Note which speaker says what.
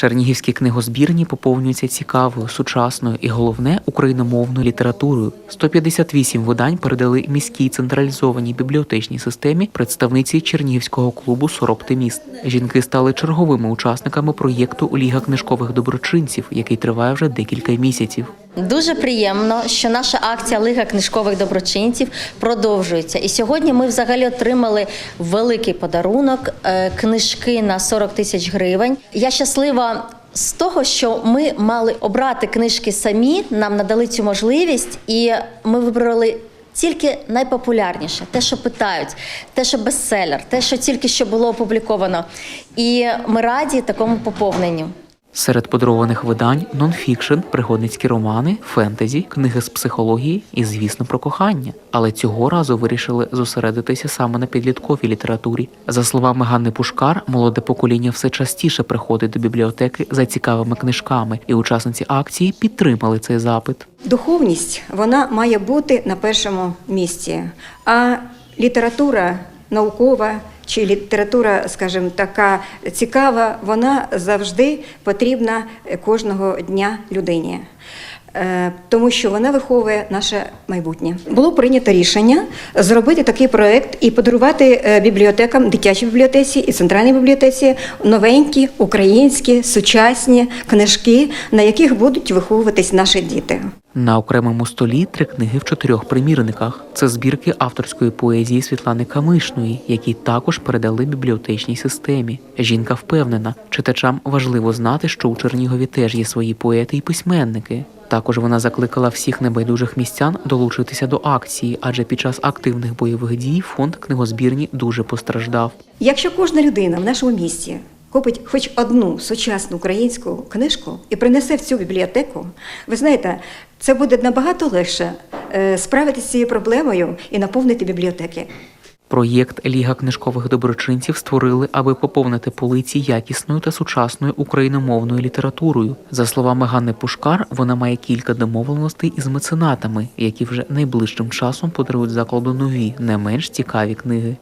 Speaker 1: Чернігівські книгозбірні поповнюються цікавою, сучасною і головне україномовною літературою. 158 видань передали міській централізованій бібліотечній системі представниці Чернігівського клубу «Сороптиміст». Жінки стали черговими учасниками проєкту Ліга книжкових доброчинців, який триває вже декілька місяців.
Speaker 2: Дуже приємно, що наша акція Лига книжкових доброчинців продовжується. І сьогодні ми взагалі отримали великий подарунок е, книжки на 40 тисяч гривень. Я щаслива. З того, що ми мали обрати книжки самі, нам надали цю можливість, і ми вибрали тільки найпопулярніше, те, що питають, те, що бестселер, те, що тільки що було опубліковано. І ми раді такому поповненню.
Speaker 1: Серед подарованих видань нонфікшн, пригодницькі романи, фентезі, книги з психології і, звісно, про кохання. Але цього разу вирішили зосередитися саме на підлітковій літературі. За словами Ганни Пушкар, молоде покоління все частіше приходить до бібліотеки за цікавими книжками, і учасниці акції підтримали цей запит.
Speaker 3: Духовність вона має бути на першому місці, а література наукова чи література, скажімо, така цікава, вона завжди потрібна кожного дня людині. Е, Тому що вона виховує наше майбутнє. Було прийнято рішення зробити такий проект і подарувати е, бібліотекам, дитячій бібліотеці і центральній бібліотеці новенькі українські сучасні книжки, на яких будуть виховуватись наші діти.
Speaker 1: На окремому столі три книги в чотирьох примірниках. Це збірки авторської поезії Світлани Камишної, які також передали бібліотечній системі. Жінка впевнена, читачам важливо знати, що у Чернігові теж є свої поети і письменники. Також вона закликала всіх небайдужих містян долучитися до акції, адже під час активних бойових дій фонд книгозбірні дуже постраждав.
Speaker 3: Якщо кожна людина в нашому місті купить хоч одну сучасну українську книжку і принесе в цю бібліотеку, ви знаєте, це буде набагато легше е, справитися з цією проблемою і наповнити бібліотеки.
Speaker 1: Проєкт Ліга книжкових доброчинців створили, аби поповнити полиці якісною та сучасною україномовною літературою. За словами Ганни Пушкар, вона має кілька домовленостей із меценатами, які вже найближчим часом подарують закладу нові, не менш цікаві книги.